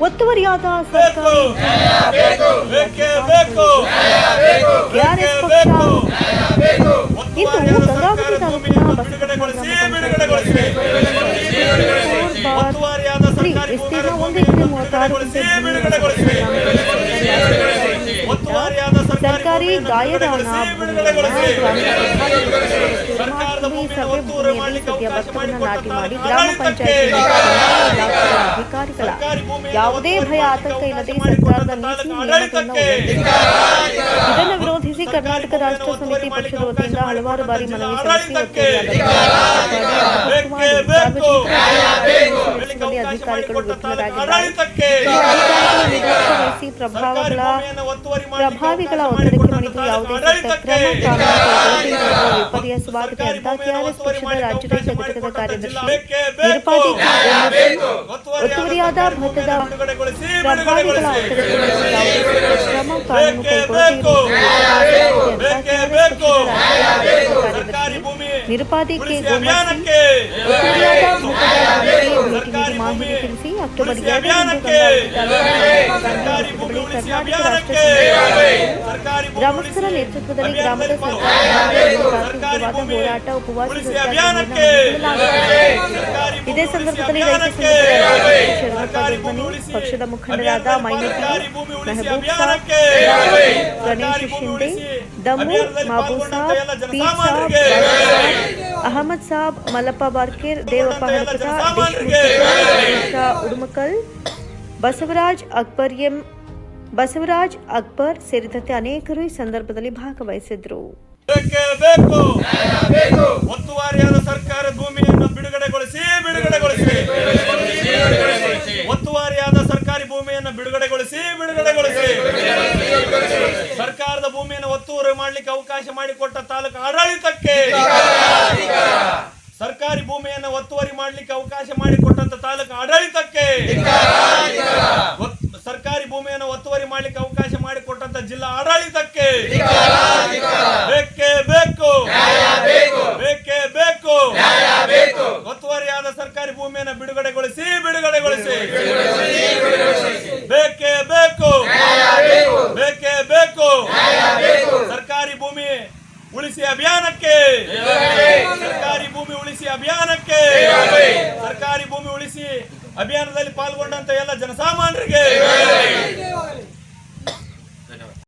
ಒತ್ತುವರಿಯಾದ ಸರ್ಕಾರಿ. ಇಂದು ಗಂಗಾವತಿ ತಾಲೂಕಿನ ವಿಸ್ತೀರ್ಣ ಒಂದು ಎಕರೆ ಮೂವತ್ತಾರು ಸರ್ಕಾರಿ ಗಾಯದಾನ ಬಿಡುಗಡೆಗೊಳಿಸಿ ಸರ್ಕಾರದ ಸಭೆ ಭೂಮಿಯಲ್ಲಿ ಸದ್ಯ ಭತ್ತವನ್ನು ನಾಟಿ ಮಾಡಿ ಗ್ರಾಮ ಪಂಚಾಯತ್ ಅಧಿಕಾರಿಗಳ ಯಾವುದೇ ಭಯ ಆತಂಕ ಇಲ್ಲದೆ ಸರ್ಕಾರದ ನೀತಿ ನಿಯಮಗಳನ್ನು ಉಲ್ಲಂಘಿಸಿ ಇದನ್ನು ವಿರೋಧಿಸಿ ಕರ್ನಾಟಕ ರಾಷ್ಟ್ರ ಸಮಿತಿ ಪಕ್ಷದ ವತಿಯಿಂದ ಹಲವಾರು ಬಾರಿ ಮನವಿ ಸಲ್ಲಿಸಿ ಒತ್ತುವರಿಯಾದ ಅಧಿಕಾರಿಗಳು ವಿಫಲರಾಗಿದ್ದಾರೆ ಪ್ರಭಾವಗಳ ಒತ್ತುವರಿ ಮಾಡಿ ಪ್ರಭಾವಿಗಳ ಒತ್ತಡಕ್ಕೆ ಮಣಿದು ಯಾವುದೇ ಕ್ರಮ ವಿಪರ್ಯಾಸವಾಗಿದೆ ಅಂತ ಕೆಆರ್ಎಸ್ ಪಕ್ಷದ ರಾಜ್ಯ ಘಟಕದ ಕಾರ್ಯದರ್ಶಿ ನಿರುಪಾದಿ ಒತ್ತುವರಿಯಾದ ಭತ್ತದ ಪ್ರಭಾವಿಗಳ ಒತ್ತಡಕ್ಕೆ ಮಣಿದು ಯಾವುದೇ ಸೂಕ್ತ ಕ್ರಮ ಕಾನೂನು ಸರ್ಕಾರಿ ಭೂಮಿ ನಿರುಪಾದಿ ಕೆ ಉಳಿಸಿ ಗೋಮತಿ ಅಭಿಯಾನಕ್ಕೆ ಒತ್ತುವರಿಯಾದ ಭತ್ತದ ಬಗ್ಗೆ ಭೇಟಿ ನೀಡಿ ಮಾಹಿತಿ ತಿಳಿಸಿ ಅಕ್ಟೋಬರ್ ಉಳಿಸಿ ಎರಡರಂದು ಅಭಿಯಾನಕ್ಕೆ ಗಂಗಾವತಿ ಸರ್ಕಾರಿ ಭೂಮಿ ಉಳಿಸಿ ಕರ್ನಾಟಕ ರಾಷ್ಟ್ರ ಅಭಿಯಾನಕ್ಕೆ ಸರ್ಕಾರಿ ಭೂಮಿ ಗ್ರಾಮಸ್ಥರ ಉಳಿಸಿ ನೇತೃತ್ವದಲ್ಲಿ ಗ್ರಾಮದ ಸರ್ಕಾರಿ ಸರ್ಕಾರದ ಭೂಮಿ ಹೋರಾಟ ಉಪವಾಸ ಉಳಿಸಿ ಸತ್ಯಾಗ್ರಹವನ್ನು ಅಭಿಯಾನಕ್ಕೆ ಹಮ್ಮಿಕೊಳ್ಳಲಾಗಿದೆ. ಸರ್ಕಾರಿ ಭೂಮಿ ಇದೇ ಉಳಿಸಿ ಸಂದರ್ಭದಲ್ಲಿ ರೈತ ಅಭಿಯಾನಕ್ಕೆ ಸಂಘದ ಶರಣಪ್ಪ ಸರ್ಕಾರಿ ಭೂಮಿ ದೊಡ್ಮನಿ ಉಳಿಸಿ ಪಕ್ಷದ ಮುಖಂಡರಾದ ಮೈನತಿ ಸರ್ಕಾರಿ ಭೂಮಿ ಉಳಿಸಿ ಮೆಹಬೂಬ್ ಸಾಬ್ ಅಭಿಯಾನಕ್ಕೆ ಗಣೇಶ್ ಸರ್ಕಾರಿ ಭೂಮಿ ಶಿಂದೆ ಉಳಿಸಿ ದಮ್ಮು ಅಭಿಯಾನದಲ್ಲಿ ಮಾಬೂ ಪಾಲ್ಗೊಂಡಂತ ಸಾಬ್ ಎಲ್ಲ ಪೀರ್ ಸಾಬ್ ಜನಸಾಮಾನ್ಯರಿಗೆ ಅಹಮದ್ ಸಾಬ್ ಮಲ್ಲಪ್ಪ ಬಾರ್ಕೇರ್ ದೇವಪ್ಪ ಹಡಪದ ಜನಸಾಮಾನ್ಯರಿಗೆ ಉಡುಮಕಲ್ ಬಸವರಾಜ್ ಅಕ್ಬರ್ ಎಂ ಬಸವರಾಜ್ ಅಕ್ಬರ್ ಸೇರಿದಂತೆ ಅನೇಕರು ಈ ಸಂದರ್ಭದಲ್ಲಿ ಭಾಗವಹಿಸಿದ್ರು. ಒತ್ತುವಾರಿಯಾದ ಸರ್ಕಾರ ಭೂಮಿಯನ್ನು ಬಿಡುಗಡೆಗೊಳಿಸಿ ಬಿಡುಗಡೆಗೊಳಿಸಿ. ಒತ್ತುವಾರಿಯಾದ ಸರ್ಕಾರಿ ಭೂಮಿಯನ್ನು ಬಿಡುಗಡೆಗೊಳಿಸಿ ಬಿಡುಗಡೆಗೊಳಿಸಿ. ಸರ್ಕಾರದ ಭೂಮಿಯನ್ನು ಒತ್ತುವರಿ ಮಾಡಲಿಕ್ಕೆ ಅವಕಾಶ ಮಾಡಿಕೊಟ್ಟ ತಾಲೂಕು ಆಡಳಿತಕ್ಕೆ. ಸರ್ಕಾರಿ ಭೂಮಿಯನ್ನು ಒತ್ತುವರಿ ಮಾಡಲಿಕ್ಕೆ ಅವಕಾಶ ಮಾಡಿಕೊಟ್ಟಂತ ತಾಲೂಕು ಆಡಳಿತಕ್ಕೆ. ಮಾಡಲಿಕ್ಕೆ ಅವಕಾಶ ಮಾಡಿಕೊಟ್ಟಂತ ಜಿಲ್ಲಾ ಆಡಳಿತಕ್ಕೆ ಬೇಕೇ ಬೇಕು. ಬೇಕೇ ಬೇಕು. ಒತ್ತುವರಿಯಾದ ಸರ್ಕಾರಿ ಭೂಮಿಯನ್ನು ಬಿಡುಗಡೆಗೊಳಿಸಿ ಬಿಡುಗಡೆಗೊಳಿಸಿ. ಬೇಕೇ ಬೇಕು. ಬೇಕೇ ಬೇಕು. ಸರ್ಕಾರಿ ಭೂಮಿ ಉಳಿಸಿ ಅಭಿಯಾನಕ್ಕೆ. ಸರ್ಕಾರಿ ಭೂಮಿ ಉಳಿಸಿ ಅಭಿಯಾನಕ್ಕೆ. ಸರ್ಕಾರಿ ಭೂಮಿ ಉಳಿಸಿ ಅಭಿಯಾನದಲ್ಲಿ ಪಾಲ್ಗೊಂಡಂತ ಎಲ್ಲ ಜನಸಾಮಾನ್ಯರಿಗೆ.